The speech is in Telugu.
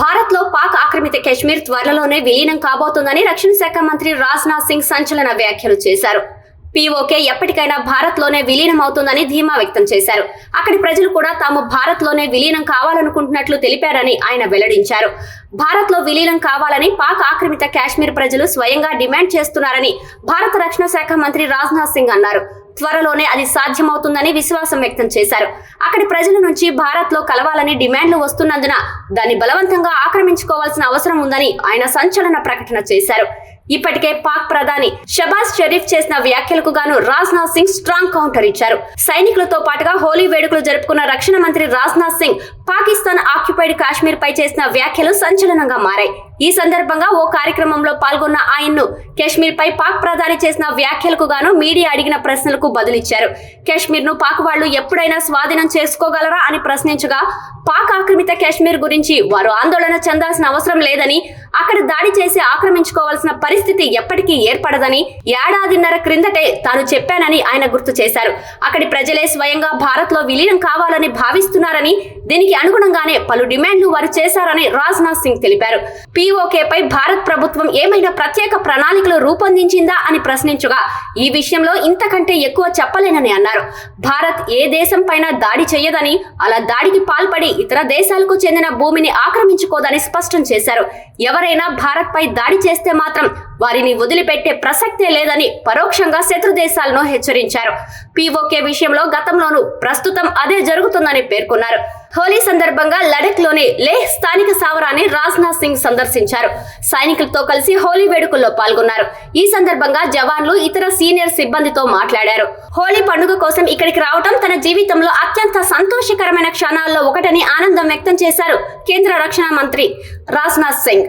భారత్లో పాక్ ఆక్రమిత కశ్మీర్ త్వరలోనే విలీనం కాబోతుందని రక్షణ శాఖ మంత్రి రాజ్నాథ్ సింగ్ సంచలన వ్యాఖ్యలు చేశారు. పీఓకే ఎప్పటికైనా భారత్లోనే విలీనం అవుతుందని ధీమా వ్యక్తం చేశారు. అక్కడి ప్రజలు కూడా తాము భారత్లోనే విలీనం కావాలనుకుంటున్నట్లు తెలిపారని ఆయన వెల్లడించారు. భారత్లో విలీనం కావాలని పాక్ ఆక్రమిత కాశ్మీర్ ప్రజలు స్వయంగా డిమాండ్ చేస్తున్నారని భారత రక్షణ శాఖ మంత్రి రాజ్నాథ్ సింగ్ అన్నారు. త్వరలోనే అది సాధ్యమవుతుందని విశ్వాసం వ్యక్తం చేశారు. అక్కడి ప్రజల నుంచి భారత్లో కలవాలని డిమాండ్లు వస్తున్నందున దాన్ని బలవంతంగా ఆక్రమించుకోవాల్సిన అవసరం ఉందని ఆయన సంచలన ప్రకటన చేశారు. ఇప్పటికే పాక్ ప్రధాని షబాజ్ షరీఫ్ చేసిన వ్యాఖ్యలకు గాను రాజ్నాథ్ సింగ్ స్ట్రాంగ్ కౌంటర్ ఇచ్చారు. సైనికులతో పాటుగా హోలీ వేడుకలు జరుపుకున్న రక్షణ మంత్రి రాజ్నాథ్ సింగ్ పాకిస్తాన్ ఆక్యుపైడ్ కాశ్మీర్ పై చేసిన వ్యాఖ్యలు సంచలనంగా మారాయి. ఈ సందర్భంగా ఓ కార్యక్రమంలో పాల్గొన్న ఆయన్ను కాశ్మీర్ పై పాక్ ప్రధాని చేసిన వ్యాఖ్యలకు గాను మీడియా అడిగిన ప్రశ్నలకు బదులిచ్చారు. కాశ్మీర్ను పాక్ వాళ్ళు ఎప్పుడైనా స్వాధీనం చేసుకోగలరా అని ప్రశ్నించగా పాక్ ఆక్రమిత కాశ్మీర్ గురించి వారు ఆందోళన చెందాల్సిన అవసరం లేదని అక్కడ దాడి చేసి ఆక్రమించుకోవాల్సిన పరిస్థితి ఎప్పటికీ ఏర్పడదని ఏడాదిన్నర క్రిందటే తాను చెప్పానని ఆయన గుర్తు చేశారు. అక్కడి ప్రజలే స్వయంగా భారత్లో విలీనం కావాలని భావిస్తున్నారని దీనికి అనుగుణంగానే పలు డిమాండ్లు వారు చేశారని రాజ్నాథ్ సింగ్ తెలిపారు. పీఓకేపై భారత్ ప్రభుత్వం ఏమైనా ప్రత్యేక ప్రణాళికలు రూపొందించిందా అని ప్రశ్నించగా ఈ విషయంలో ఇంతకంటే ఎక్కువ చెప్పలేనని అన్నారు. భారత్ ఏ దేశం పైన దాడి చేయదని అలా దాడికి పాల్పడి ఇతర దేశాలకు చెందిన భూమిని ఆక్రమించుకోదని స్పష్టం చేశారు. ఎవరైనా భారత్ పై దాడి చేస్తే మాత్రం వారిని వదిలిపెట్టే ప్రసక్తే లేదని పరోక్షంగా శత్రు దేశాలను హెచ్చరించారు. పీఓకే విషయంలో గతంలోనూ ప్రస్తుతం అదే జరుగుతుందని పేర్కొన్నారు. హోలీ సందర్భంగా లడక్లోని లేహ్ స్థానిక సావరాన్ని రాజ్నాథ్ సింగ్ సందర్శించారు. సైనికులతో కలిసి హోలీ వేడుకల్లో పాల్గొన్నారు. ఈ సందర్భంగా జవాన్లు ఇతర సీనియర్ సిబ్బందితో మాట్లాడారు. హోలీ పండుగ కోసం ఇక్కడికి రావటం తన జీవితంలో అత్యంత సంతోషకరమైన క్షణాల్లో ఒకటని ఆనందం వ్యక్తం చేశారు కేంద్ర రక్షణ మంత్రి రాజ్నాథ్ సింగ్.